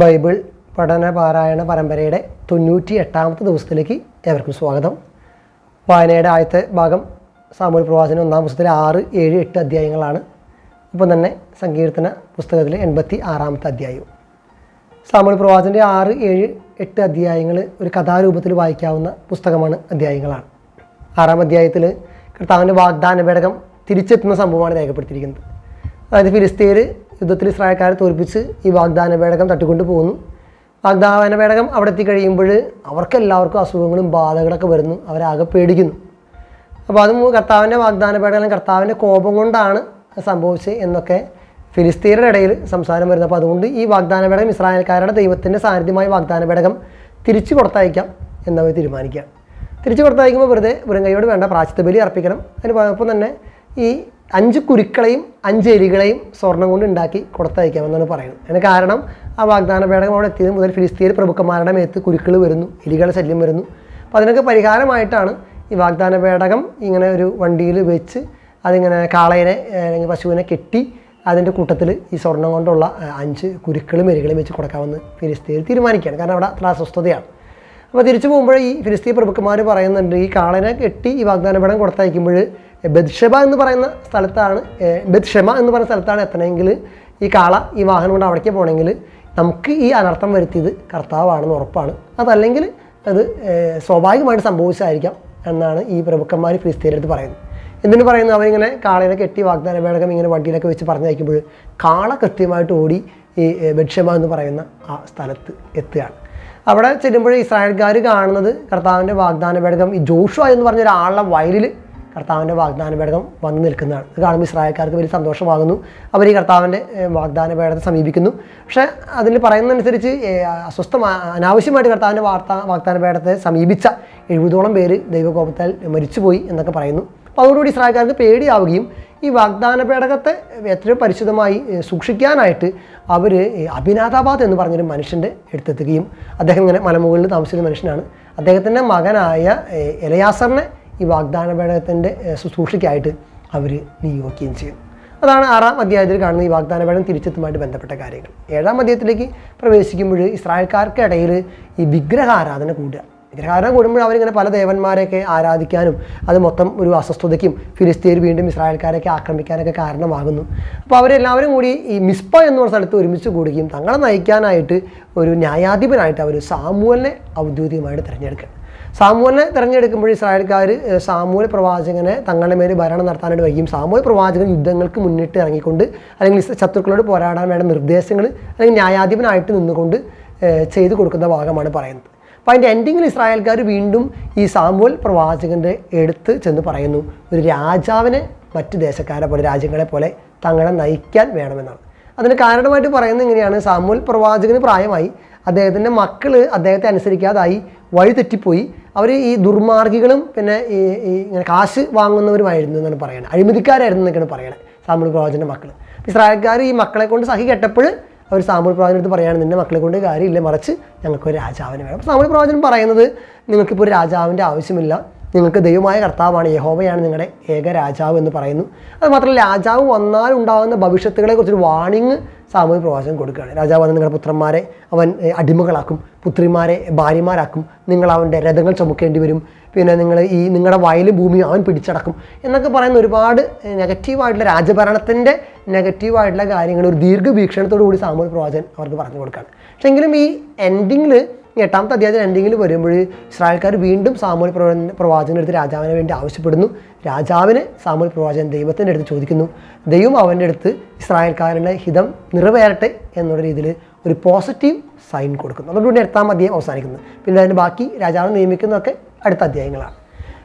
Bible പഠന പാരായണ പരമ്പരയുടെ തൊണ്ണൂറ്റി എട്ടാമത്തെ ദിവസത്തിലേക്ക് ഏവർക്കും സ്വാഗതം. വായനയുടെ ആദ്യത്തെ ഭാഗം സാമൂഹ്യ പ്രവാചനം ഒന്നാം പുസ്തകത്തിലെ ആറ് ഏഴ് എട്ട് അധ്യായങ്ങളാണ്. ഒപ്പം തന്നെ സങ്കീർത്തന പുസ്തകത്തിലെ എൺപത്തി ആറാമത്തെ അധ്യായവും സാമൂഹ്യ പ്രവാചന്റെ ആറ് ഏഴ് എട്ട് അധ്യായങ്ങൾ ഒരു കഥാരൂപത്തിൽ വായിക്കാവുന്ന പുസ്തകമാണ് അധ്യായങ്ങളാണ്. ആറാം അധ്യായത്തിൽ കർത്താവിന്റെ വാഗ്ദാന പേടകം തിരിച്ചെത്തുന്ന സംഭവമാണ് രേഖപ്പെടുത്തിയിരിക്കുന്നത്. അതായത് ഫിലിസ്തീർ യുദ്ധത്തിൽ ഇസ്രായേൽക്കാരെ തോൽപ്പിച്ച് ഈ വാഗ്ദാന പേടകം തട്ടിക്കൊണ്ട് പോകുന്നു. വാഗ്ദാന പേടകം അവിടെ എത്തിക്കഴിയുമ്പോൾ അവർക്കെല്ലാവർക്കും അസുഖങ്ങളും ബാധകളൊക്കെ വരുന്നു. അവരാകെ പേടിക്കുന്നു. അപ്പോൾ അതും കർത്താവിന്റെ വാഗ്ദാന പേടകം കർത്താവിന്റെ കോപം കൊണ്ടാണ് സംഭവിച്ചത് എന്നൊക്കെ ഫിലിസ്തീനയുടെ ഇടയിൽ സംസാരം വരുന്നത്. അപ്പോൾ അതുകൊണ്ട് ഈ വാഗ്ദാന പേടകം ഇസ്രായേൽക്കാരുടെ ദൈവത്തിന്റെ സാന്നിധ്യമായ വാഗ്ദാന പേടകം തിരിച്ചു കൊടുത്തയക്കാം എന്നവർ തീരുമാനിക്കുക. തിരിച്ചു കൊടുത്തയക്കുമ്പോൾ വെറുതെ വെറും കൈയോട് വേണ്ട പ്രാച്ചിത്ത ബലി അർപ്പിക്കണം. അതിന് ഒപ്പം തന്നെ ഈ അഞ്ച് കുരുക്കളെയും അഞ്ച് എലികളെയും സ്വർണം കൊണ്ട് ഉണ്ടാക്കി കൊടുത്തയക്കാമെന്നാണ് പറയുന്നത്. അതിന് കാരണം ആ വാഗ്ദാന പേടകം അവിടെ എത്തിയത് മുതൽ ഫിലിസ്തീൻ പ്രഭുക്കന്മാരുടെ മേത്ത് കുരുക്കൾ വരുന്നു എലികളുടെ ശല്യം വരുന്നു. അപ്പോൾ അതിനൊക്കെ പരിഹാരമായിട്ടാണ് ഈ വാഗ്ദാന പേടകം ഇങ്ങനെ ഒരു വണ്ടിയിൽ വെച്ച് അതിങ്ങനെ കാളയെ അല്ലെങ്കിൽ പശുവിനെ കെട്ടി അതിന്റെ കൂട്ടത്തിൽ ഈ സ്വർണം കൊണ്ടുള്ള അഞ്ച് കുരുക്കളും എലികളും വെച്ച് കൊടുക്കാമെന്ന് ഫിലിസ്തീൻ തീരുമാനിക്കുകയാണ്. കാരണം അവിടെ അത്ര അസ്വസ്ഥതയാണ്. അപ്പോൾ തിരിച്ചു പോകുമ്പോൾ ഈ ഫിലിസ്തീൻ പ്രഭുക്കന്മാർ പറയുന്നുണ്ട് ഈ കാളനെ കെട്ടി ഈ വാഗ്ദാന പേടകം കൊടുത്തയക്കുമ്പോൾ ബദ്ഷബ എന്ന് പറയുന്ന സ്ഥലത്താണ് ബദ്ഷമ എന്ന് പറയുന്ന സ്ഥലത്താണ് എത്തണമെങ്കിൽ ഈ കാള ഈ വാഹനം കൊണ്ട് അവിടേക്ക് പോകണമെങ്കിൽ നമുക്ക് ഈ അനർത്ഥം വരുത്തിയത് കർത്താവാണെന്ന് ഉറപ്പാണ്. അതല്ലെങ്കിൽ അത് സ്വാഭാവികമായിട്ട് സംഭവിച്ചതായിരിക്കാം എന്നാണ് ഈ പ്രഭുക്കന്മാർ ഫിലിസ്തീനടുത്ത് പറയുന്നത്. എന്തിനു പറയുന്നു? അവരിങ്ങനെ കാളേനെ കെട്ടി വാഗ്ദാന പേടകം ഇങ്ങനെ വണ്ടിയിലൊക്കെ വെച്ച് പറഞ്ഞയക്കുമ്പോൾ കാള കൃത്യമായിട്ട് ഓടി ഈ ബക്ഷമ എന്ന് പറയുന്ന ആ സ്ഥലത്ത് എത്തുകയാണ്. അവിടെ ചെല്ലുമ്പോൾ ഇസ്രായേൽക്കാർ കാണുന്നത് കർത്താവിന്റെ വാഗ്ദാന പേടകം ഈ ജോഷുവ എന്ന് പറഞ്ഞ ഒരാളുടെ വയലിൽ കർത്താവിന്റെ വാഗ്ദാന പേടകം വന്നു നിൽക്കുന്നതാണ്. ഇത് കാണുമ്പോൾ ഇസ്രായേൽക്കാർക്ക് വലിയ സന്തോഷമാകുന്നു. അവർ ഈ കർത്താവിന്റെ വാഗ്ദാന പേടകത്തെ സമീപിക്കുന്നു. പക്ഷേ അതിൽ പറയുന്നതനുസരിച്ച് അസ്വസ്ഥ അനാവശ്യമായിട്ട് കർത്താവിന്റെ വാർത്ത വാഗ്ദാന പേടത്തെ സമീപിച്ച എഴുപതോളം പേര് ദൈവകോപത്താൽ മരിച്ചുപോയി എന്നൊക്കെ പറയുന്നു. അപ്പോൾ അതോടുകൂടി ഇസ്രായേൽക്കാർക്ക് പേടിയാവുകയും ഈ വാഗ്ദാന പേടകത്തെ എത്രയോ പരിശുദ്ധമായി സൂക്ഷിക്കാനായിട്ട് അവർ അഭിനാഥാബാദ് എന്ന് പറഞ്ഞൊരു മനുഷ്യന്റെ അടുത്തെത്തുകയും അദ്ദേഹം ഇങ്ങനെ മലമുകളിൽ താമസിക്കുന്ന മനുഷ്യനാണ്. അദ്ദേഹത്തിന്റെ മകനായ എലയാസറിനെ ഈ വാഗ്ദാന പേടകത്തിന്റെ ശുശ്രൂഷയ്ക്കായിട്ട് അവർ നിയോഗിക്കുകയും ചെയ്യും. അതാണ് ആറാം അധ്യായത്തിൽ കാണുന്ന ഈ വാഗ്ദാന പേടകം തിരിച്ചെത്തുമായിട്ട് ബന്ധപ്പെട്ട കാര്യങ്ങൾ. ഏഴാം അധ്യായത്തിലേക്ക് പ്രവേശിക്കുമ്പോൾ ഇസ്രായേൽക്കാർക്കിടയിൽ ഈ വിഗ്രഹാരാധന കൂടുക. വിഗ്രഹാരാധന കൂടുമ്പോൾ അവരിങ്ങനെ പല ദേവന്മാരെയൊക്കെ ആരാധിക്കാനും അത് മൊത്തം ഒരു അസ്വസ്ഥതയ്ക്കും ഫിലിസ്തീൻ വീണ്ടും ഇസ്രായേൽക്കാരെയൊക്കെ ആക്രമിക്കാനൊക്കെ കാരണമാകുന്നു. അപ്പോൾ അവരെല്ലാവരും കൂടി ഈ മിസ്പ എന്ന് പറഞ്ഞ സ്ഥലത്ത് ഒരുമിച്ച് കൂടുകയും തങ്ങളെ നയിക്കാനായിട്ട് ഒരു ന്യായാധിപനായിട്ട് അവർ സാമൂഹലിനെ ഔദ്യോഗികമായിട്ട് തിരഞ്ഞെടുക്കുക. സാമൂലിനെ തിരഞ്ഞെടുക്കുമ്പോൾ ഇസ്രായേൽക്കാർ സാമൂഹ്യ പ്രവാചകനെ തങ്ങളുടെ മേൽ ഭരണം നടത്താനായിട്ട് വൈകിയും സാമൂഹ്യ പ്രവാചകൻ യുദ്ധങ്ങൾക്ക് മുന്നിട്ട് ഇറങ്ങിക്കൊണ്ട് അല്ലെങ്കിൽ ശത്രുക്കളോട് പോരാടാൻ വേണ്ട നിർദ്ദേശങ്ങൾ അല്ലെങ്കിൽ ന്യായാധിപനായിട്ട് നിന്നുകൊണ്ട് ചെയ്തു കൊടുക്കുന്ന ഭാഗമാണ് പറയുന്നത്. അപ്പോൾ അതിന്റെ എൻഡിങ്ങിൽ ഇസ്രായേൽക്കാർ വീണ്ടും ഈ സാമൂഹ്യ പ്രവാചകന്റെ എടുത്ത് ചെന്ന് പറയുന്നു ഒരു രാജാവിനെ മറ്റ് ദേശക്കാരെ പോലെ രാജ്യങ്ങളെ പോലെ തങ്ങളെ നയിക്കാൻ വേണമെന്നാണ്. അതിന് കാരണമായിട്ട് പറയുന്നത് എങ്ങനെയാണ് സാമൂഹ്യ പ്രവാചകന് പ്രായമായി അദ്ദേഹത്തിന്റെ മക്കൾ അദ്ദേഹത്തെ അനുസരിക്കാതായി വഴിതെറ്റിപ്പോയി അവർ ഈ ദുർമാർഗികളും പിന്നെ ഈ ഇങ്ങനെ കാശ് വാങ്ങുന്നവരുമായിരുന്നു എന്നാണ് പറയുന്നത് അഴിമതിക്കാരായിരുന്നു എന്നൊക്കെയാണ് പറയുന്നത് സാമുവൽ പ്രവാചന്റെ മക്കൾ ഇസ്രായേൽക്കാർ ഈ മക്കളെ കൊണ്ട് സഹി കെട്ടപ്പോൾ അവർ സാമൂഹ്യ പ്രവാചകൻ അടുത്ത് പറയുകയാണ് നിന്റെ മക്കളെ കൊണ്ട് കാര്യമില്ല മറിച്ച് ഞങ്ങൾക്ക് ഒരു രാജാവിന് വേണം. സാമൂഹ്യ പ്രവാചകൻ പറയുന്നത് നിങ്ങൾക്കിപ്പോൾ ഒരു രാജാവിന്റെ ആവശ്യമില്ല. നിങ്ങൾക്ക് ദൈവമായ കർത്താവാണ് യഹോവയാണ് നിങ്ങളുടെ ഏക രാജാവ് എന്ന് പറയുന്നു. അത് മാത്രമല്ല രാജാവ് വന്നാൽ ഉണ്ടാകുന്ന ഭവിഷ്യത്തുകളെ കുറിച്ചൊരു വാണിംഗ് സാമൂഹ്യ പ്രവാചകൻ കൊടുക്കുകയാണ്. രാജാവ് വന്ന് നിങ്ങളുടെ പുത്രന്മാരെ അവൻ അടിമകളാക്കും പുത്രിമാരെ ഭാര്യമാരാക്കും നിങ്ങൾ അവന്റെ രഥങ്ങൾ ചുമക്കേണ്ടി വരും പിന്നെ നിങ്ങൾ ഈ നിങ്ങളുടെ വയലും ഭൂമിയും അവൻ പിടിച്ചടക്കും എന്നൊക്കെ പറയുന്ന ഒരുപാട് നെഗറ്റീവായിട്ടുള്ള രാജഭരണത്തിന്റെ നെഗറ്റീവായിട്ടുള്ള കാര്യങ്ങൾ ഒരു ദീർഘവീക്ഷണത്തോടു കൂടി സാമൂഹ്യ പ്രവാചകൻ അവർക്ക് പറഞ്ഞു കൊടുക്കുകയാണ്. പക്ഷേ എങ്കിലും ഈ എൻഡിങ്ങിൽ എട്ടാമത്തെ അധ്യായത്തിൽ എൻഡിങ്ങിൽ വരുമ്പോൾ ഇസ്രായേൽക്കാർ വീണ്ടും സാമൂഹ്യ പ്രവ പ്രവാചകന്റെ അടുത്ത് രാജാവിനെ വേണ്ടി ആവശ്യപ്പെടുന്നു. രാജാവിന് സാമൂഹ്യ പ്രവാചകൻ ദൈവത്തിന്റെ അടുത്ത് ചോദിക്കുന്നു. ദൈവം അവന്റെ അടുത്ത് ഇസ്രായേൽക്കാരുടെ ഹിതം നിറവേറട്ടെ എന്നുള്ള രീതിയിൽ ഒരു പോസിറ്റീവ് സൈൻ കൊടുക്കുന്നു. അതുകൊണ്ട് എട്ടാം അധ്യായം അവസാനിക്കുന്നു. പിന്നെ അതിന്റെ ബാക്കി രാജാവിനെ നിയമിക്കുന്നതൊക്കെ അടുത്ത അധ്യായങ്ങളാണ്.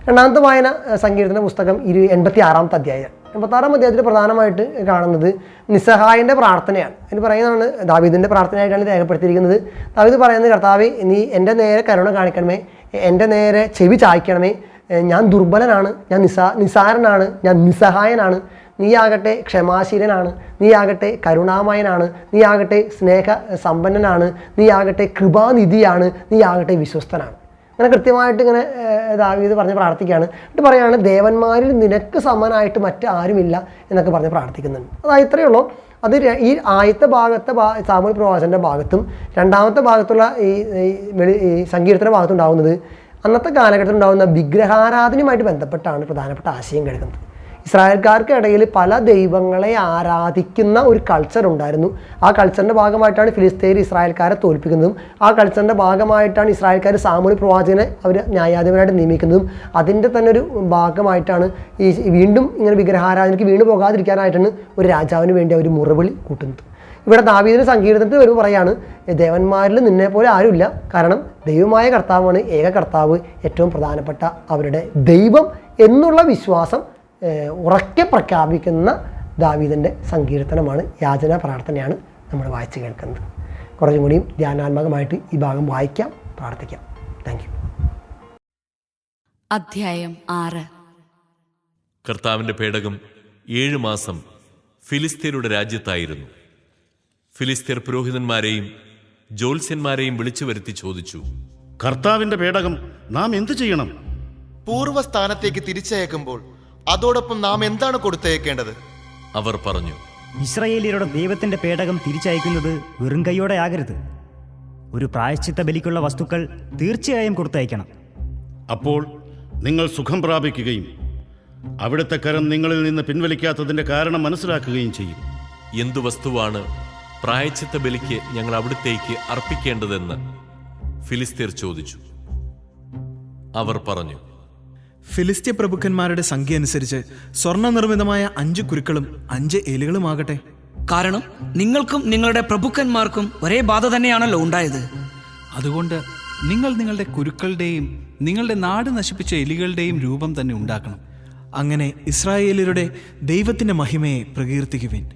രണ്ടാമത്തെ വായന സങ്കീർത്തന പുസ്തകം ഇരു എൺപത്തി ആറാമത്തെ അധ്യായം. എൺപത്താറാം അദ്ദേഹത്തിൽ പ്രധാനമായിട്ട് കാണുന്നത് നിസ്സഹായന്റെ പ്രാർത്ഥനയാണ്. അതിന് പറയുന്നതാണ് ദാവീദിന്റെ പ്രാർത്ഥനയായിട്ടാണ് രേഖപ്പെടുത്തിയിരിക്കുന്നത്. ദാവീദ് പറയുന്നത് കർത്താവ് നീ എന്റെ നേരെ കരുണ കാണിക്കണമേ എന്റെ നേരെ ചെവി ചായ്ക്കണമേ. ഞാൻ ദുർബലനാണ് ഞാൻ നിസാ നിസാരനാണ് ഞാൻ നിസ്സഹായനാണ്. നീയാകട്ടെ ക്ഷമാശീലനാണ് നീയാകട്ടെ കരുണാമയനാണ് നീയാകട്ടെ സ്നേഹ സമ്പന്നനാണ് നീയാകട്ടെ കൃപാനിധിയാണ് നീയാകട്ടെ വിശ്വസ്തനാണ്. അങ്ങനെ കൃത്യമായിട്ട് ഇങ്ങനെ ദാവീത് പറഞ്ഞ് പ്രാർത്ഥിക്കുകയാണ്. എന്നിട്ട് പറയുകയാണ് ദേവന്മാരിൽ നിനക്ക് സമനായിട്ട് മറ്റാരുമില്ല എന്നൊക്കെ പറഞ്ഞ് പ്രാർത്ഥിക്കുന്നുണ്ട്. അതായത് ഇത്രയേ ഉള്ളൂ. അത് ഈ ആദ്യത്തെ ഭാഗത്തെ ഭാ സാമൂഹ്യ പ്രവാചന്റെ ഭാഗത്തും രണ്ടാമത്തെ ഭാഗത്തുള്ള ഈ വെളി ഈ സങ്കീർത്തന ഭാഗത്തുണ്ടാകുന്നത് അന്നത്തെ കാലഘട്ടത്തിൽ ഉണ്ടാകുന്ന വിഗ്രഹാരാധനയുമായിട്ട് ബന്ധപ്പെട്ടാണ് പ്രധാനപ്പെട്ട ആശയം കിടക്കുന്നത് ഇസ്രായേൽക്കാർക്കിടയിൽ പല ദൈവങ്ങളെ ആരാധിക്കുന്ന ഒരു കൾച്ചർ ഉണ്ടായിരുന്നു. ആ കൾച്ചറിന്റെ ഭാഗമായിട്ടാണ് ഫിലിസ്തീൻ ഇസ്രായേൽക്കാരെ തോൽപ്പിക്കുന്നതും ആ കൾച്ചറിന്റെ ഭാഗമായിട്ടാണ് ഇസ്രായേൽക്കാർ സാമൂഹ്യ പ്രവാചകനെ അവർ ന്യായാധിപനായിട്ട് നിയമിക്കുന്നതും. അതിന്റെ തന്നെ ഒരു ഭാഗമായിട്ടാണ് ഈ വീണ്ടും ഇങ്ങനെ വിഗ്രഹാരാധനയ്ക്ക് വീണ് പോകാതിരിക്കാനായിട്ടാണ് ഒരു രാജാവിന് വേണ്ടി അവർ മുറവിളി കൂട്ടുന്നത്. ഇവിടെ ദാവീദിന്റെ സങ്കീർത്തനത്തിൽ വരുമ്പോൾ പറയാണ് ദേവന്മാരിൽ നിന്നെ പോലെ ആരുമില്ല. കാരണം ദൈവമായ കർത്താവാണ് ഏക കർത്താവ് ഏറ്റവും പ്രധാനപ്പെട്ട അവരുടെ ദൈവം എന്നുള്ള വിശ്വാസം ഉറക്കെ പ്രഖ്യാപിക്കുന്ന ദാവീദിന്റെ സങ്കീർത്തനമാണ് യാചന പ്രാർത്ഥനയാണ് നമ്മൾ വായിച്ചു കേൾക്കുന്നത്. കുറച്ചും കൂടിയും ധ്യാനാത്മകമായിട്ട് ഈ ഭാഗം വായിക്കാം പ്രാർത്ഥിക്കാം. താങ്ക് യു അധ്യായം ആറ്. കർത്താവിന്റെ പേടകം ഏഴ് മാസം ഫിലിസ്തീനയുടെ രാജ്യത്തായിരുന്നു. ഫിലിസ്തീർ പുരോഹിതന്മാരെയും ജ്യോത്സ്യന്മാരെയും വിളിച്ചു വരുത്തി ചോദിച്ചു കർത്താവിന്റെ പേടകം നാം എന്തു ചെയ്യണം? പൂർവസ്ഥാനത്തേക്ക് തിരിച്ചയക്കുമ്പോൾ അതോടൊപ്പം നാം എന്താണ് കൊടുത്തയക്കേണ്ടത് അവർ പറഞ്ഞു ഇസ്രയേലിയരുടെ ദൈവത്തിന്റെ പേടകം തിരിച്ചയക്കുന്നത് വെറും കൈയോടെ ആകരുത്. ഒരു പ്രായശ്ചിത്ത ബലിക്കുള്ള വസ്തുക്കൾ തീർച്ചയായും കൊടുത്തയക്കണം. അപ്പോൾ നിങ്ങൾ സുഖം പ്രാപിക്കുകയും അവിടുത്തെ കരം നിങ്ങളിൽ നിന്ന് പിൻവലിക്കാത്തതിന്റെ കാരണം മനസ്സിലാക്കുകയും ചെയ്യും. എന്തു വസ്തുവാണ് പ്രായച്ചിത്ത ബലിക്ക് ഞങ്ങൾ അവിടുത്തേക്ക് അർപ്പിക്കേണ്ടതെന്ന് ഫിലിസ്തീർ ചോദിച്ചു. അവർ പറഞ്ഞു ഫിലിസ്ത്യ പ്രഭുക്കന്മാരുടെ സംഖ്യ അനുസരിച്ച് സ്വർണ നിർമ്മിതമായ അഞ്ച് കുരുക്കളും അഞ്ച് എലികളുമാകട്ടെ കാരണം നിങ്ങൾക്കും നിങ്ങളുടെ പ്രഭുക്കന്മാർക്കും ഒരേ ബാധ തന്നെയാണല്ലോ ഉണ്ടായത്. അതുകൊണ്ട് നിങ്ങൾ നിങ്ങളുടെ കുരുക്കളുടെയും നിങ്ങളുടെ നാട് നശിപ്പിച്ച എലികളുടെയും രൂപം തന്നെ ഉണ്ടാക്കണം. അങ്ങനെ ഇസ്രായേലരുടെ ദൈവത്തിന്റെ മഹിമയെ പ്രകീർത്തിക്കുവിൻ.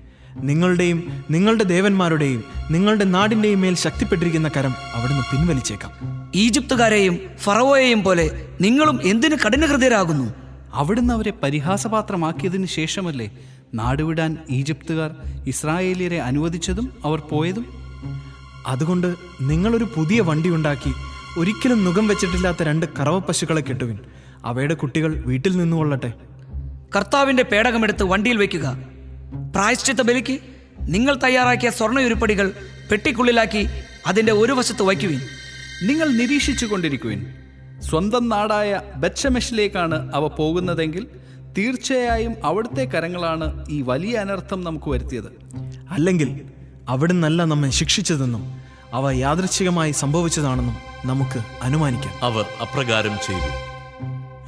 നിങ്ങളുടെയും നിങ്ങളുടെ ദേവന്മാരുടെയും നിങ്ങളുടെ നാടിന്റെയും മേൽ ശക്തിപ്പെട്ടിരിക്കുന്ന കരം അവിടുന്ന് പിൻവലിച്ചേക്കാം. ഈജിപ്തുകാരെയും ഫറവോയെയും പോലെ നിങ്ങളും എന്തിന് കഠിനഹൃദയരാകുന്നു? അവിടുന്ന് അവരെ പരിഹാസപാത്രമാക്കിയതിന് ശേഷമല്ലേ നാടുവിടാൻ ഈജിപ്തുകാർ ഇസ്രായേലിയരെ അനുവദിച്ചതും അവർ പോയതും? അതുകൊണ്ട് നിങ്ങളൊരു പുതിയ വണ്ടി ഉണ്ടാക്കി ഒരിക്കലും നുഖം വെച്ചിട്ടില്ലാത്ത രണ്ട് കറവ പശുക്കളെ കെട്ടുവിൻ. അവയുടെ കുട്ടികൾ വീട്ടിൽ നിന്നുകൊള്ളട്ടെ. കർത്താവിന്റെ പേടകമെടുത്ത് വണ്ടിയിൽ വയ്ക്കുക. പ്രായശ്ചിത്ത ബലിക്ക് നിങ്ങൾ തയ്യാറാക്കിയ സ്വർണ ഉരുപ്പടികൾ പെട്ടിക്കുള്ളിലാക്കി അതിന്റെ ഒരു വശത്ത് വയ്ക്കുവിൻ. നിങ്ങൾ നിരീക്ഷിച്ചു കൊണ്ടിരിക്കുവിൻ സ്വന്തം നാടായ ബച്ചമെഷിലേക്കാണ് അവ പോകുന്നതെങ്കിൽ തീർച്ചയായും അവിടുത്തെ കരങ്ങളാണ് ഈ വലിയ അനർത്ഥം നമുക്ക് വരുത്തിയത്. അല്ലെങ്കിൽ അവിടുന്നല്ല നമ്മെ ശിക്ഷിച്ചതെന്നും അവ യാദൃച്ഛികമായി സംഭവിച്ചതാണെന്നും നമുക്ക് അനുമാനിക്കാം. അവർ അപ്രകാരം ചെയ്തു.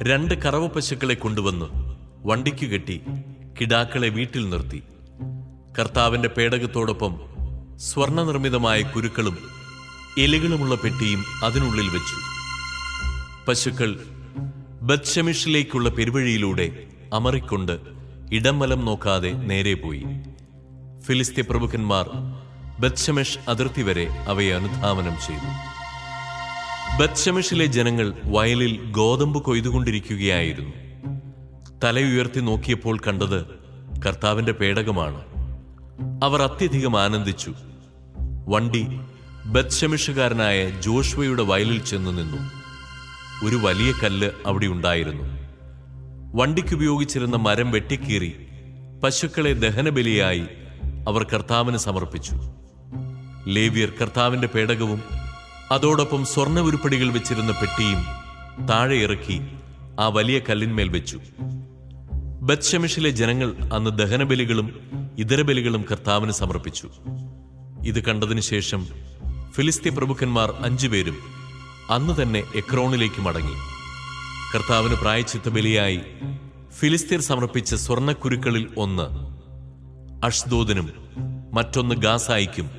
രണ്ട് കറവ പശുക്കളെ കൊണ്ടുവന്ന് വണ്ടിക്കു കെട്ടി കിടാക്കളെ വീട്ടിൽ നിർത്തി. കർത്താവിന്റെ പേടകത്തോടൊപ്പം സ്വർണനിർമ്മിതമായ കുരുക്കളും എലികളുമുള്ള പെട്ടിയും അതിനുള്ളിൽ വെച്ചു. പശുക്കൾ ബത്ഷമിഷിലേക്കുള്ള പെരുവഴിയിലൂടെ അമറിക്കൊണ്ട് ഇടം വലം നോക്കാതെ നേരെ പോയി. ഫിലിസ്തീൻ പ്രമുഖന്മാർ ബത്ഷമെഷ് അതിർത്തി വരെ അവയെ അനുധാവനം ചെയ്തു. ബത്ഷമിഷിലെ ജനങ്ങൾ വയലിൽ ഗോതമ്പ് കൊയ്തുകൊണ്ടിരിക്കുകയായിരുന്നു. തലയുയർത്തി നോക്കിയപ്പോൾ കണ്ടത് കർത്താവിന്റെ പേടകമാണ്. അവർ അത്യധികം ആനന്ദിച്ചു. വണ്ടി ബത്ഷമിഷുകാരനായ ജോഷ്വയുടെ വയലിൽ ചെന്നു നിന്നു. ഒരു വലിയ കല്ല് അവിടെ ഉണ്ടായിരുന്നു. വണ്ടിക്കുപയോഗിച്ചിരുന്ന മരം വെട്ടിക്കീറി പശുക്കളെ ദഹനബലിയായി അവർ കർത്താവിന് സമർപ്പിച്ചു. ലേവ്യർ കർത്താവിന്റെ പേടകവും അതോടൊപ്പം സ്വർണ ഉരുപ്പടികൾ വെച്ചിരുന്ന പെട്ടിയും താഴെ ഇറക്കി ആ വലിയ കല്ലിന്മേൽ വെച്ചു. ബത്ഷമിഷിലെ ജനങ്ങൾ അന്ന് ദഹനബലികളും ഇതര ബലികളും കർത്താവിന് സമർപ്പിച്ചു. ഇത് കണ്ടതിനു ശേഷം പ്രഭുക്കന്മാർ അഞ്ചുപേരും അന്ന് തന്നെ എക്രോണിലേക്ക് മടങ്ങി. കർത്താവിന് പ്രായച്ചിത്ത ബലിയായി ഫിലിസ്തീർ സമർപ്പിച്ച സ്വർണക്കുരുക്കളിൽ ഒന്ന് അഷ്ദോദിനും മറ്റൊന്ന് ഗാസായിക്കും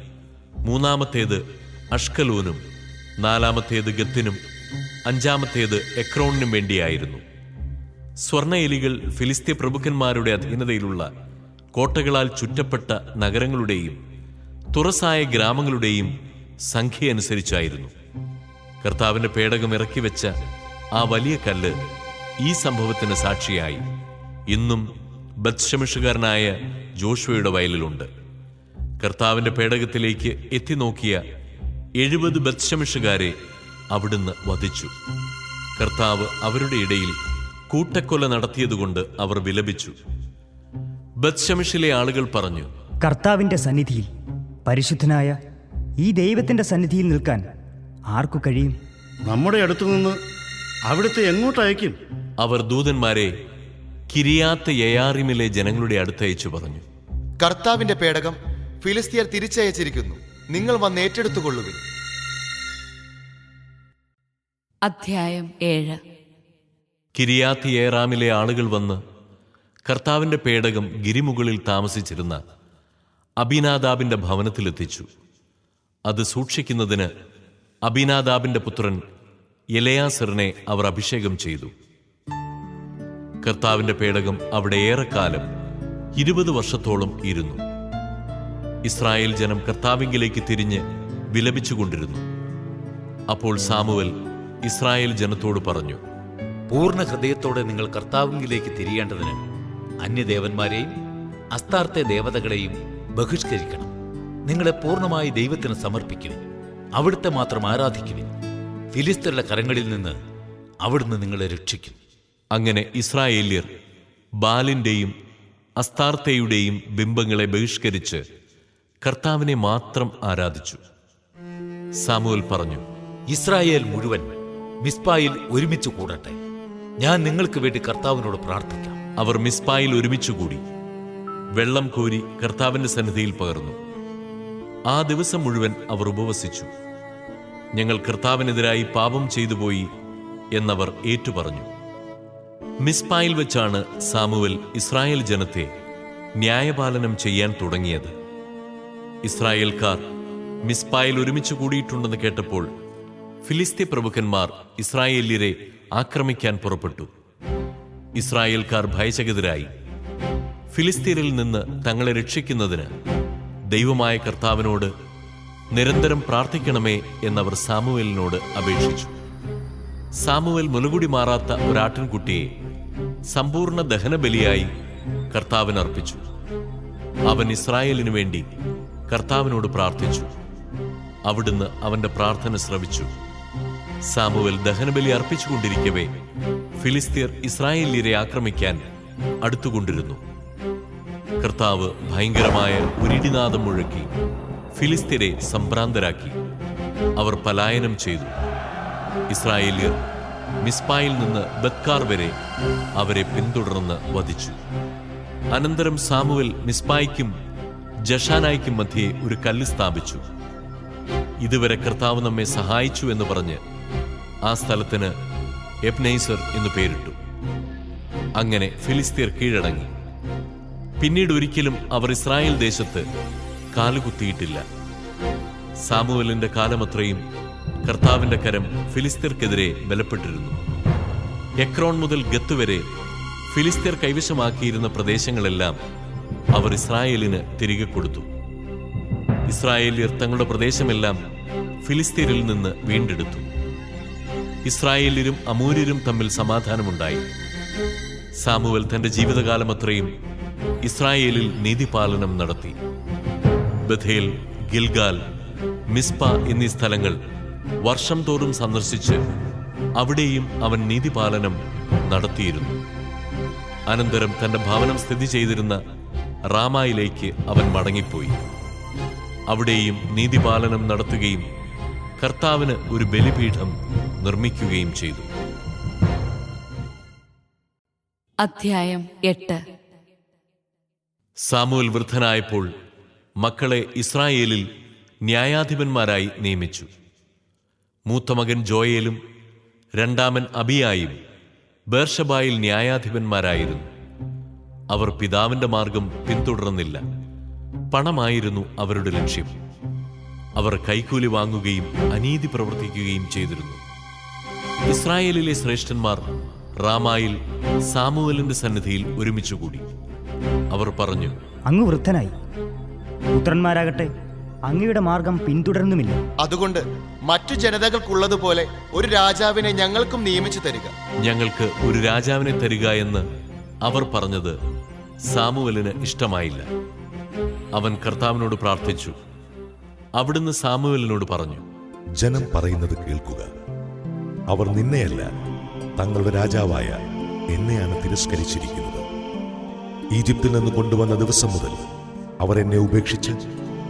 മൂന്നാമത്തേത് അഷ്കലൂനും നാലാമത്തേത് ഗത്തിനും അഞ്ചാമത്തേത് എക്രോണിനും വേണ്ടിയായിരുന്നു. സ്വർണ എലികൾ ഫിലിസ്തീൻ പ്രഭുക്കന്മാരുടെ അധീനതയിലുള്ള കോട്ടകളാൽ ചുറ്റപ്പെട്ട നഗരങ്ങളുടെയും തുറസായ ഗ്രാമങ്ങളുടെയും സംഖ്യ അനുസരിച്ചായിരുന്നു. കർത്താവിന്റെ പേടകം ഇറക്കി വെച്ച ആ വലിയ കല്ല് ഈ സംഭവത്തിന് സാക്ഷിയായി. ഇന്നും ബത്ഷമിഷുകാരനായ ജോഷുവയുടെ വയലിലുണ്ട്. കർത്താവിന്റെ പേടകത്തിലേക്ക് എത്തി നോക്കിയ എഴുപത് ബത്ഷമിഷുകാരെ അവിടുന്ന് വധിച്ചു. കർത്താവ് അവരുടെ ഇടയിൽ കൂട്ടക്കൊല നടത്തിയതുകൊണ്ട് അവർ വിലപിച്ചു. ബത്ഷമിഷിലെ ആളുകൾ പറഞ്ഞു കർത്താവിന്റെ സന്നിധിയിൽ പരിശുദ്ധനായ ഈ ദൈവത്തിന്റെ സന്നിധിയിൽ നിൽക്കാൻ ആർക്കു കഴിയും? നമ്മുടെ അടുത്തു നിന്ന് അവിടുത്തെ എങ്ങോട്ട് അയക്കും? അവർ ദൂതന്മാരെ കിരിയാത്ത യയാറിമിലെ ജനങ്ങളുടെ അടുത്തയച്ചു പറഞ്ഞു കർത്താവിന്റെ പേടകം ഫിലിസ്തീയർ തിരിച്ചയച്ചിരിക്കുന്നു. നിങ്ങൾ വന്ന് ഏറ്റെടുത്തുകൊള്ളുവിൻ. അധ്യായം ഏഴ്. കിരിയാത്ത് ഏറാമിലെ ആളുകൾ വന്ന് കർത്താവിന്റെ പേടകം ഗിരിമുകളിൽ താമസിച്ചിരുന്ന അബിനാദാബിന്റെ ഭവനത്തിലെത്തിച്ചു. അത് സൂക്ഷിക്കുന്നതിന് അബിനാദാബിന്റെ പുത്രൻ എലയാസറിനെ അവർ അഭിഷേകം ചെയ്തു. കർത്താവിന്റെ പേടകം അവിടെ ഏറെക്കാലം ഇരുപത് വർഷത്തോളം ഇരുന്നു. ഇസ്രായേൽ ജനം കർത്താവിങ്കിലേക്ക് തിരിഞ്ഞ് വിലപിച്ചുകൊണ്ടിരുന്നു. അപ്പോൾ സാമുവൽ ഇസ്രായേൽ ജനത്തോട് പറഞ്ഞു പൂർണ ഹൃദയത്തോടെ നിങ്ങൾ കർത്താവിലേക്ക് തിരിയേണ്ടതിന് അന്യദേവന്മാരെയും അസ്താർത്ഥ ദേവതകളെയും ബഹിഷ്കരിക്കണം. നിങ്ങളെ പൂർണമായി ദൈവത്തിന് സമർപ്പിക്കുവിൻ. അവിടുത്തെ മാത്രം ആരാധിക്കുവിൻ. ഫിലിസ്തരുടെ കരങ്ങളിൽ നിന്ന് അവിടുന്ന് നിങ്ങളെ രക്ഷിക്കും. അങ്ങനെ ഇസ്രായേല്യർ ബാലിന്റെയും അസ്താർത്തയുടെയും ബിംബങ്ങളെ ബഹിഷ്കരിച്ച് കർത്താവിനെ മാത്രം ആരാധിച്ചു. സാമുവൽ പറഞ്ഞു ഇസ്രായേൽ മുഴുവൻ മിസ്പായിൽ ഒരുമിച്ച് കൂടട്ടെ. ഞാൻ നിങ്ങൾക്ക് വേണ്ടി കർത്താവിനോട് പ്രാർത്ഥിക്കാം. അവർ മിസ്പായിൽ ഒരുമിച്ചുകൂടി വെള്ളം കോരി കർത്താവിന്റെ സന്നിധിയിൽ പകർന്നു. ആ ദിവസം മുഴുവൻ അവർ ഉപവസിച്ചു. ഞങ്ങൾ കർത്താവിനെതിരായി പാപം ചെയ്തു പോയി എന്നവർ ഏറ്റുപറഞ്ഞു. മിസ്പായിൽ വെച്ചാണ് സാമുവൽ ഇസ്രായേൽ ജനത്തെ ന്യായപാലനം ചെയ്യാൻ തുടങ്ങിയത്. ഇസ്രായേൽക്കാർ മിസ്പായിൽ ഒരുമിച്ച് കൂടിയിട്ടുണ്ടെന്ന് കേട്ടപ്പോൾ ഫിലിസ്തീൻ പ്രഭുക്കന്മാർ ഇസ്രായേല്യരെ ആക്രമിക്കാൻ പുറപ്പെട്ടു. ഇസ്രായേൽക്കാർ ഭയചകിതരായി. ഫിലിസ്തീനിൽ നിന്ന് തങ്ങളെ രക്ഷിക്കുന്നതിന് ദൈവമായ കർത്താവിനോട് നിരന്തരം പ്രാർത്ഥിക്കണമേ എന്നവർ സാമുവേലിനോട് അപേക്ഷിച്ചു. സാമുവേൽ മുലകുടി മാറാത്ത ഒരാട്ടിൻകുട്ടിയെ സമ്പൂർണ ദഹനബലിയായി കർത്താവിന് അർപ്പിച്ചു. അവൻ ഇസ്രായേലിന് വേണ്ടി കർത്താവിനോട് പ്രാർത്ഥിച്ചു. അവിടുന്ന് അവന്റെ പ്രാർത്ഥന ശ്രവിച്ചു. സാമുവൽ ദഹനബലി അർപ്പിച്ചുകൊണ്ടിരിക്കവേ. ഫിലിസ്തീർ ഇസ്രായേലിരെ ആക്രമിക്കാൻ അടുത്തുകൊണ്ടിരുന്നു. കർത്താവ് ഭയങ്കരമായ ഉരിടിനാദം മുഴക്കി ഫിലിസ്തീരെ സംഭ്രാന്തരാക്കി. അവർ പലായനം ചെയ്തു. ഇസ്രായേലിയർ മിസ്പായിൽ നിന്ന് ബത്കാർ വരെ അവരെ പിന്തുടർന്ന് വധിച്ചു. അനന്തരം സാമുവൽ മിസ്പായ്ക്കും ജഷാനായ്ക്കും മധ്യേ ഒരു കല്ല് സ്ഥാപിച്ചു. ഇതുവരെ കർത്താവ് നമ്മെ സഹായിച്ചു എന്ന് പറഞ്ഞ് ആ സ്ഥലത്തിന് എബ്നൈസർ എന്ന് പേരിട്ടു. അങ്ങനെ ഫിലിസ്തീർ കീഴടങ്ങി. പിന്നീട് ഒരിക്കലും അവർ ഇസ്രായേൽ ദേശത്ത് കാലുകുത്തിയിട്ടില്ല. സാമുവലിന്റെ കാലമത്രയും കർത്താവിന്റെ കരം ഫിലിസ്തീർക്കെതിരെ ബലപ്പെട്ടിരുന്നു. എക്രോൺ മുതൽ ഗത്ത് വരെ ഫിലിസ്തീർ കൈവശമാക്കിയിരുന്ന പ്രദേശങ്ങളെല്ലാം അവർ ഇസ്രായേലിന് തിരികെ കൊടുത്തു. ഇസ്രായേലിയർ തങ്ങളുടെ പ്രദേശമെല്ലാം ഫിലിസ്തീനിൽ നിന്ന് വീണ്ടെടുത്തു. ഇസ്രായേല്യരും അമൂര്യരും തമ്മിൽ സമാധാനമുണ്ടായി. സാമുവൽ തന്റെ ജീവിതകാലമത്രയും ഇസ്രായേലിൽ നീതിപാലനം നടത്തി. ബഥേൽ ഗിൽഗാൽ മിസ്പ എന്നീ സ്ഥലങ്ങൾ വർഷം തോറും സന്ദർശിച്ച് അവിടെയും അവൻ നീതിപാലനം നടത്തിയിരുന്നു. അനന്തരം തന്റെ ഭവനം സ്ഥിതി ചെയ്തിരുന്ന റാമായിലേക്ക് അവൻ മടങ്ങിപ്പോയി. അവിടെയും നീതിപാലനം നടത്തുകയും കർത്താവിന് ഒരു ബലിപീഠം നിർമ്മിക്കുകയും ചെയ്തു. അധ്യായം എട്ട്. സാമുവൽ വൃദ്ധനായപ്പോൾ മക്കളെ ഇസ്രായേലിൽ ന്യായാധിപന്മാരായി നിയമിച്ചു. മൂത്ത മകൻ ജോയേലും രണ്ടാമൻ അബിയായും ബേർഷബായിൽ ന്യായാധിപന്മാരായിരുന്നു. അവർ പിതാവിന്റെ മാർഗം പിന്തുടർന്നില്ല. പണമായിരുന്നു അവരുടെ ലക്ഷ്യം. അവർ കൈക്കൂലി വാങ്ങുകയും അനീതി പ്രവർത്തിക്കുകയും ചെയ്തിരുന്നു. ഇസ്രായേലിലെ ശ്രേഷ്ഠന്മാർ റാമായിൽ സാമുവലിന്റെ സന്നിധിയിൽ ഒരുമിച്ചുകൂടി. അവർ പറഞ്ഞു അങ്ങ് വൃദ്ധനായി. പുത്രന്മാരാകട്ടെ അങ്ങയുടെ മാർഗം പിന്തുടരുന്നുമില്ല. അതുകൊണ്ട് മറ്റു ജനതകൾക്കുള്ളതുപോലെ ഒരു രാജാവിനെ ഞങ്ങൾക്കും നിയമിച്ചു തരിക. ഞങ്ങൾക്ക് ഒരു രാജാവിനെ തരിക എന്ന് അവർ പറഞ്ഞത് സാമുവലിന് ഇഷ്ടമായില്ല. അവൻ കർത്താവിനോട് പ്രാർത്ഥിച്ചു. അവിടുന്ന് സാമുവലിനോട് പറഞ്ഞു ജനം പറയുന്നത് കേൾക്കുക. അവർ നിന്നെയല്ല തങ്ങളുടെ രാജാവായ എന്നെയാണ് തിരസ്കരിച്ചിരിക്കുന്നത്. ഈജിപ്തിൽ നിന്ന് കൊണ്ടുവന്ന ദിവസം മുതൽ അവർ എന്നെ ഉപേക്ഷിച്ച്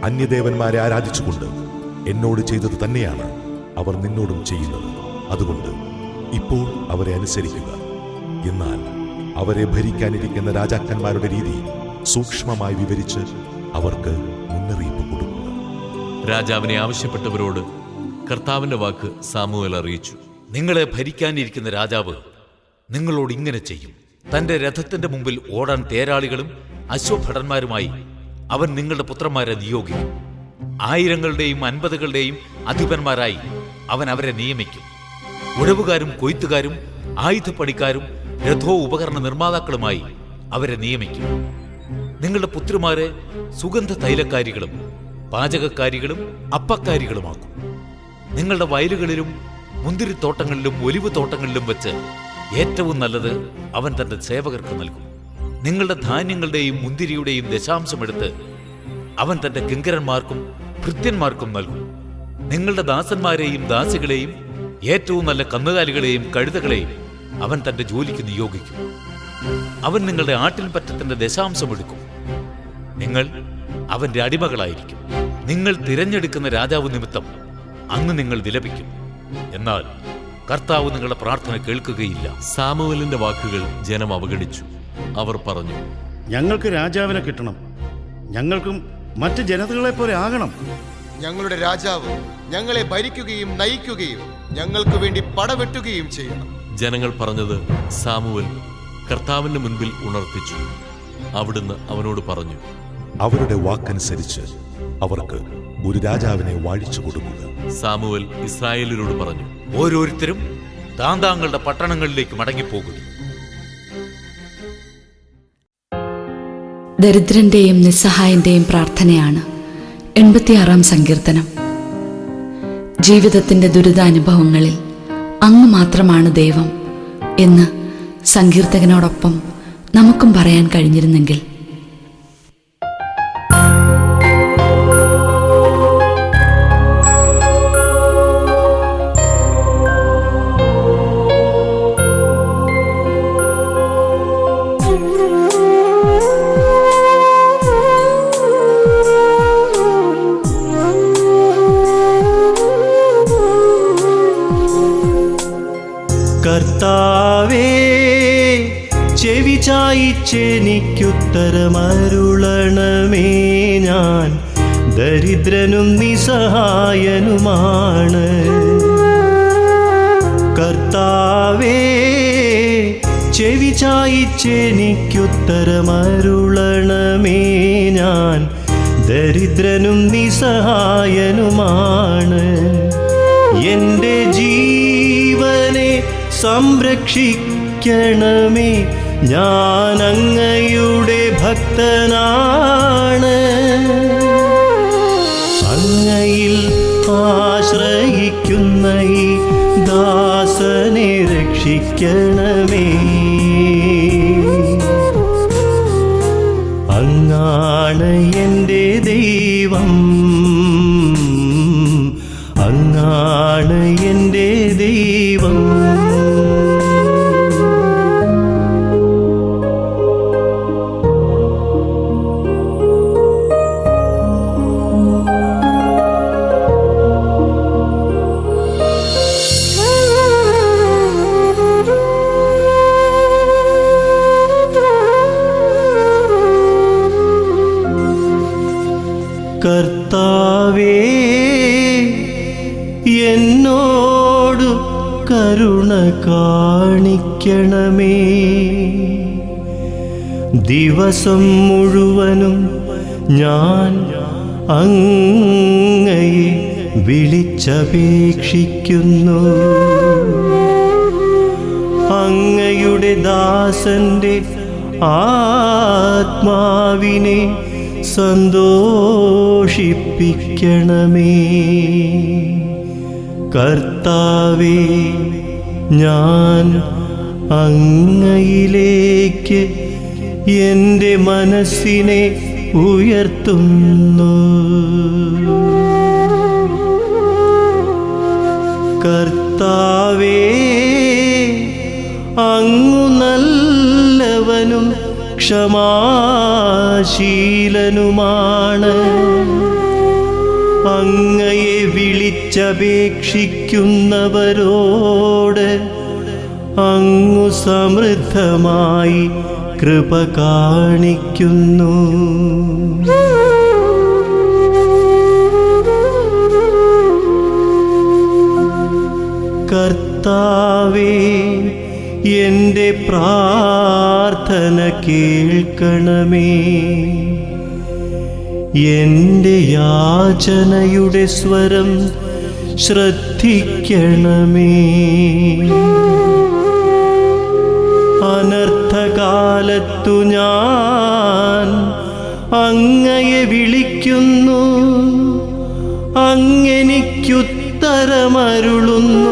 അന്യദേവന്മാരെ ആരാധിച്ചുകൊണ്ട് എന്നോട് ചെയ്തത് തന്നെയാണ് അവർ നിന്നോടും ചെയ്യുന്നത്. അതുകൊണ്ട് ഇപ്പോൾ അവരെ അനുസരിക്കുക. എന്നാൽ അവരെ ഭരിക്കാനിരിക്കുന്ന രാജാക്കന്മാരുടെ രീതി സൂക്ഷ്മമായി വിവരിച്ച് അവർക്ക് മുന്നറിയിപ്പ് കൊടുക്കുക. രാജാവിനെ ആവശ്യപ്പെട്ടവരോട് കർത്താവിന്റെ വാക്ക് സാമുവൽ അറിയിച്ചു. നിങ്ങളെ ഭരിക്കാനിരിക്കുന്ന രാജാവ് നിങ്ങളോട് ഇങ്ങനെ ചെയ്യും. തന്റെ രഥത്തിന്റെ മുമ്പിൽ ഓടാൻ തേരാളികളും അശ്വഭടന്മാരുമായി അവൻ നിങ്ങളുടെ പുത്രന്മാരെ നിയോഗിക്കും. ആയിരങ്ങളുടെയും അൻപതുകളുടെയും അധിപന്മാരായി അവൻ അവരെ നിയമിക്കും. ഉഴവുകാരും കൊയ്ത്തുകാരും ആയുധപ്പണിക്കാരും രഥോ ഉപകരണ നിർമ്മാതാക്കളുമായി അവരെ നിയമിക്കും. നിങ്ങളുടെ പുത്രിമാരെ സുഗന്ധ തൈലക്കാരികളും പാചകക്കാരികളും അപ്പക്കാരികളുമാക്കും. നിങ്ങളുടെ വയലുകളിലും മുന്തിരിത്തോട്ടങ്ങളിലും ഒലിവ് തോട്ടങ്ങളിലും വെച്ച് ഏറ്റവും നല്ലത് അവൻ തന്റെ സേവകർക്ക് നൽകും. നിങ്ങളുടെ ധാന്യങ്ങളുടെയും മുന്തിരിയുടെയും ദശാംശമെടുത്ത് അവൻ തന്റെ കിങ്കരന്മാർക്കും ഭൃത്യന്മാർക്കും നൽകും. നിങ്ങളുടെ ദാസന്മാരെയും ദാസികളെയും ഏറ്റവും നല്ല കന്നുകാലികളെയും കഴുതകളെയും അവൻ തന്റെ ജോലിക്ക് നിയോഗിക്കും. അവൻ നിങ്ങളുടെ ആട്ടിൻ പറ്റത്തിന്റെ ദശാംശം എടുക്കും. നിങ്ങൾ അവന്റെ അടിമകളായിരിക്കും. നിങ്ങൾ തിരഞ്ഞെടുക്കുന്ന രാജാവ് നിമിത്തം അന്ന് നിങ്ങൾ വിലപിക്കും. എന്നാൽ കർത്താവ് നിങ്ങളുടെ പ്രാർത്ഥന കേൾക്കുകയില്ല. സാമുവലിന്റെ വാക്കുകൾ ജനം അവഗണിച്ചു. അവർ പറഞ്ഞു ഞങ്ങൾക്ക് രാജാവിനെ കിട്ടണം. ഞങ്ങൾക്കും മറ്റ് ജനതകളെ പോലെ ആകണം. ഞങ്ങളുടെ രാജാവ് ഞങ്ങളെ ഭരിക്കുകയും നയിക്കുകയും ഞങ്ങൾക്ക് വേണ്ടി പടവെട്ടുകയും ചെയ്യണം. ജനങ്ങൾ പറഞ്ഞത് സാമുവൽ കർത്താവിന്റെ മുൻപിൽ ഉണർത്തിച്ചു. അവിടുന്ന് അവനോട് പറഞ്ഞു അവരുടെ വാക്കനുസരിച്ച് അവർക്ക് ഒരു രാജാവിനെ വാഴിച്ചു കൊടുക്കുക. സാമുവൽ ഇസ്രായേലിനോട് പറഞ്ഞു ഓരോരുത്തരും താന്താങ്ങളുടെ പട്ടണങ്ങളിലേക്ക് മടങ്ങിപ്പോകുക ദരിദ്രന്റെയും നിസ്സഹായന്റെയും പ്രാർത്ഥനയാണ് എൺപത്തിയാറാം സങ്കീർത്തനം. ജീവിതത്തിന്റെ ദുരിതാനുഭവങ്ങളിൽ അങ്ങ് മാത്രമാണ് ദൈവം എന്ന് സങ്കീർത്തകനോടൊപ്പം നമുക്കും പറയാൻ കഴിഞ്ഞിരുന്നെങ്കിൽ ചായിച്ചെനിക്കുത്തരമരുളണമേ ഞാൻ. ദരിദ്രനും നിസ്സഹായനുമാണ്. കർത്താവേ ചെവി ചായിച്ചെനിക്കുത്തരമരുളണമേ ഞാൻ. ദരിദ്രനും നിസ്സഹായനുമാണ്. എന്റെ ജീവനെ സംരക്ഷിക്കണമേ ഞാൻ അങ്ങയുടെ ഭക്തനാണ്. അങ്ങയിൽ ആശ്രയിക്കുന്ന ഈ ദാസനെ രക്ഷിക്കണമേ. അങ്ങാണ് എന്റെ ദൈവം. എന്നോടു കരുണ കാണിക്കണമേ. ദിവസം മുഴുവനും ഞാൻ അങ്ങയെ വിളിച്ചപേക്ഷിക്കുന്നു. അങ്ങയുടെ ദാസന്റെ ആത്മാവിനെ സന്തോഷിപ്പിക്കണമേ. കർത്താവേ ഞാൻ അങ്ങയിലേക്ക് എന്റെ മനസ്സിനെ ഉയർത്തുന്നു. കർത്താവേ അങ്ങു നല്ലവനും ക്ഷമാശീലനുമാണ്. അങ്ങ വിളിച്ചപേക്ഷിക്കുന്നവരോട് അങ്ങു സമൃദ്ധമായി കൃപ കാണിക്കുന്നു. കർത്താവേ എന്റെ പ്രാർത്ഥന കേൾക്കണമേ. എന്റെ യാചനയുടെ സ്വരം ശ്രദ്ധിക്കണമേ. അനർത്ഥകാലത്തു ഞാൻ അങ്ങയെ വിളിക്കുന്നു അങ്ങെനിക്കുത്തരമരുളുന്നു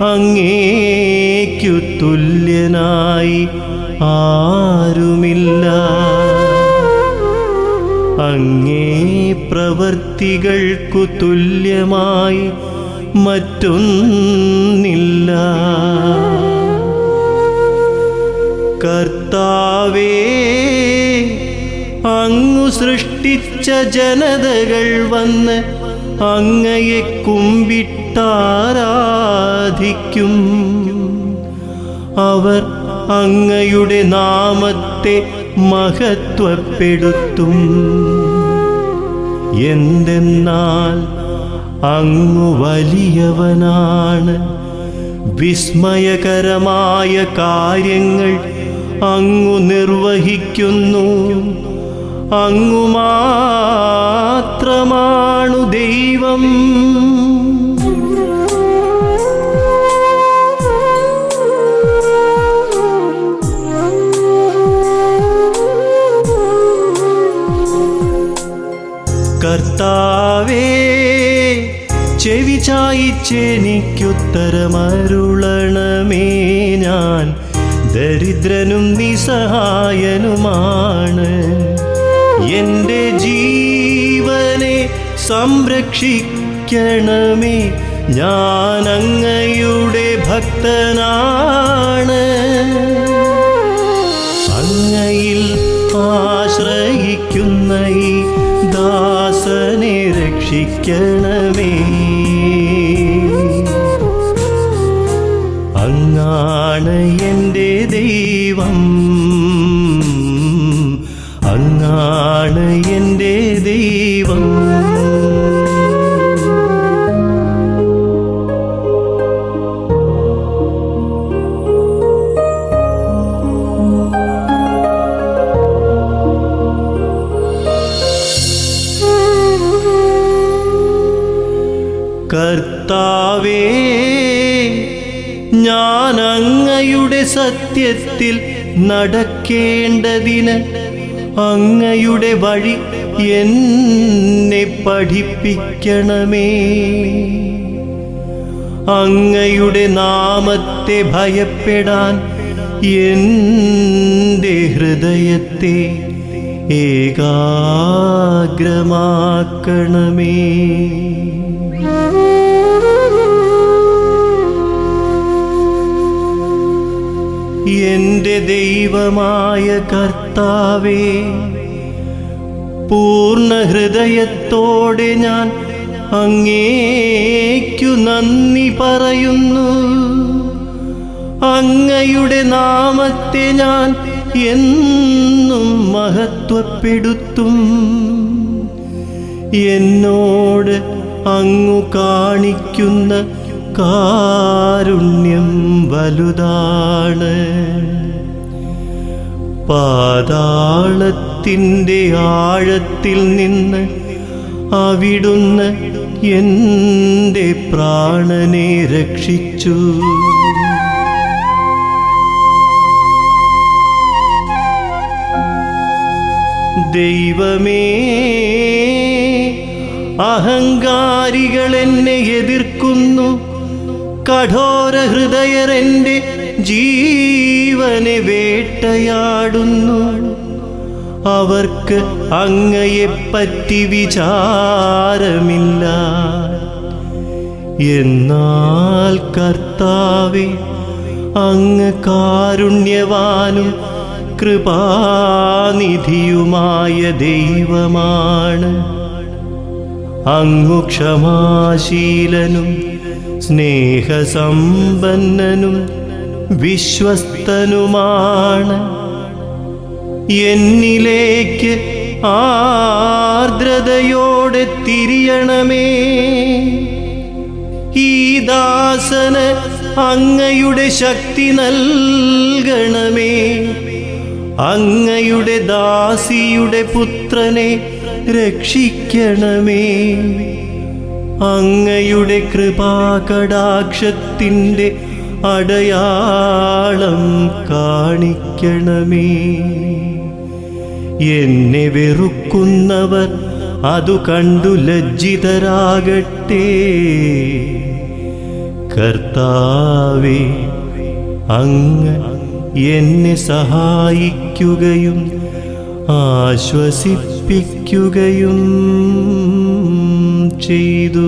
അങ്ങേക്കു തുല്യനായി ആരുമില്ല. അങ്ങേ പ്രവർത്തികൾക്കു തുല്യമായി മറ്റൊന്നില്ല. കർത്താവേ അങ്ങു സൃഷ്ടിച്ച ജനതകൾ വന്ന് അങ്ങയെ കുമ്പിട്ടാരാധിക്കും അവർ അങ്ങയുടെ നാമത്തെ മഹത്വപ്പെടുത്തും. എന്തെന്നാൽ അങ്ങു വലിയവനാണ്. വിസ്മയകരമായ കാര്യങ്ങൾ അങ്ങു നിർവഹിക്കുന്നു. അങ്ങു മാത്രമാണു ദൈവം. കർത്താവേ ചെവി ചായിച്ചെനിക്കുത്തരമരുളണമേ ഞാൻ ദരിദ്രനും നിസ്സഹായനുമാണ്. എന്റെ ജീവനെ സംരക്ഷിക്കണമേ. ഞാൻ അങ്ങയുടെ ഭക്തനാണ്. അങ്ങയിൽ ആശ്രയിക്കുന്ന ഈ ദാസനെ രക്ഷിക്കണമേ കർത്താവേ ഞാൻ അങ്ങയുടെ സത്യത്തിൽ നടക്കേണ്ടതിന് അങ്ങയുടെ വഴി എന്നെ പഠിപ്പിക്കണമേ. അങ്ങയുടെ നാമത്തെ ഭയപ്പെടാൻ എന്റെ ഹൃദയത്തെ ഏകാഗ്രമാക്കണമേ. എന്റെ ദൈവമായ കർത്താവേ പൂർണ ഹൃദയത്തോടെ ഞാൻ അങ്ങേക്കു നന്ദി പറയുന്നു. അങ്ങയുടെ നാമത്തെ ഞാൻ എന്നും മഹത്വപ്പെടുത്തും. എന്നോട് അങ്ങു കാണിക്കുന്ന കാരുണ്യം വലുതാണ്. പാതാളത്തിന്റെ ആഴത്തിൽ നിന്ന് അവിടുന്ന് എന്റെ പ്രാണനെ രക്ഷിച്ചു. ദൈവമേ അഹങ്കാരികൾ എന്നെ എതിർക്കുന്നു. കഠോര ഹൃദയരെന്റെ ജീവനെ വേട്ടയാടുന്നു. അവർക്ക് അങ്ങയെപ്പറ്റി വിചാരമില്ല. എന്നാൽ കർത്താവെ അങ്ങ് കാരുണ്യവാനും കൃപാനിധിയുമായ ദൈവമാണ്. അങ്ങു ക്ഷമാശീലനും സ്നേഹസമ്പന്നനും വിശ്വസ്തനുമാണ്. എന്നിലേക്ക് ആർദ്രതയോടെ തിരിയണമേ. ഈ ദാസന് അങ്ങയുടെ ശക്തി നൽകണമേ. അങ്ങയുടെ ദാസിയുടെ പുത്രനെ രക്ഷിക്കണമേ. അങ്ങയുടെ കൃപാകടാക്ഷത്തിന്റെ അടയാളം കാണിക്കണമേ. എന്നെ വെറുക്കുന്നവർ അതു കണ്ടു ലജ്ജിതരാകട്ടെ. കർത്താവേ അങ്ങ് എന്നെ സഹായിക്കുകയും ആശ്വസിപ്പിക്കുകയും ചെയ്തു.